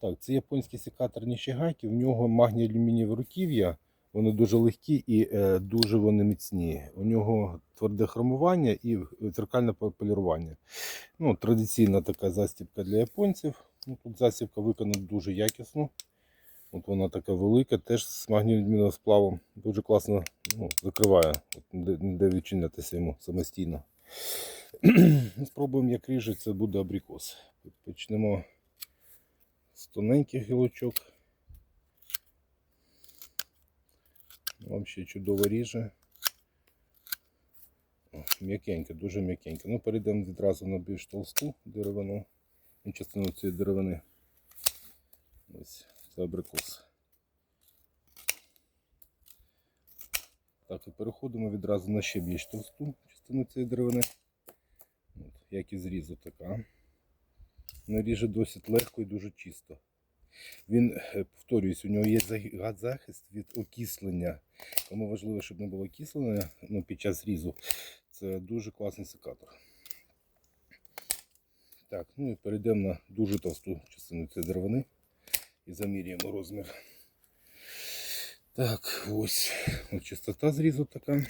Так, це японський секатор Нішігайки, в нього магній алюмінієве руків'я, вони дуже легкі і е, дуже вони міцні. У нього тверде хромування і дзеркальне по- полірування. Ну, традиційна така застібка для японців. Ну, тут застібка виконана дуже якісно. От вона така велика, теж з магнієвим сплавом. Дуже класно ну, закриває, От, де, відчинятися йому самостійно. Спробуємо, як ріже, це буде абрикос. Почнемо тоненьких гілочок. Вам ще чудово ріже. М'якеньке, дуже м'якеньке. Ну, перейдемо відразу на більш толсту деревину. ну, Частину цієї деревини. Ось це абрикос. Так, і переходимо відразу на ще більш товсту частину цієї деревини. От, як і зрізу така. Вона ріже досить легко і дуже чисто. Він, е, повторююсь, у нього є захист від окислення. Тому важливо, щоб не було окислення ну, під час різу. Це дуже класний секатор. Так, ну і перейдемо на дуже товсту частину цієї деревини і заміряємо розмір. Так, ось, ось частота зрізу така.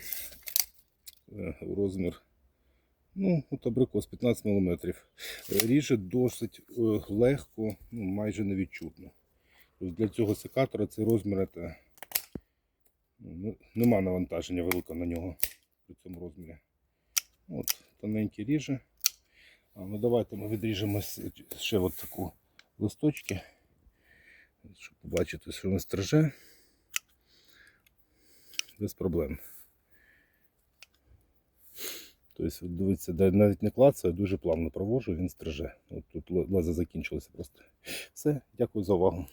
Е, Розмір. Ну, от абрикос 15 мм. Ріже досить е, легко, ну, майже невідчутно. Тобто для цього секатора цей розмір це, ну, нема навантаження великого на нього при цьому розмірі. От, тоненький ріже. А, ну давайте ми відріжемо ще от таку листочки, щоб побачити, що він стриже. Без проблем. Тобто, дивіться, навіть не клацаю, дуже плавно провожу, він стриже. От тут лезо закінчилося просто. Все, дякую за увагу.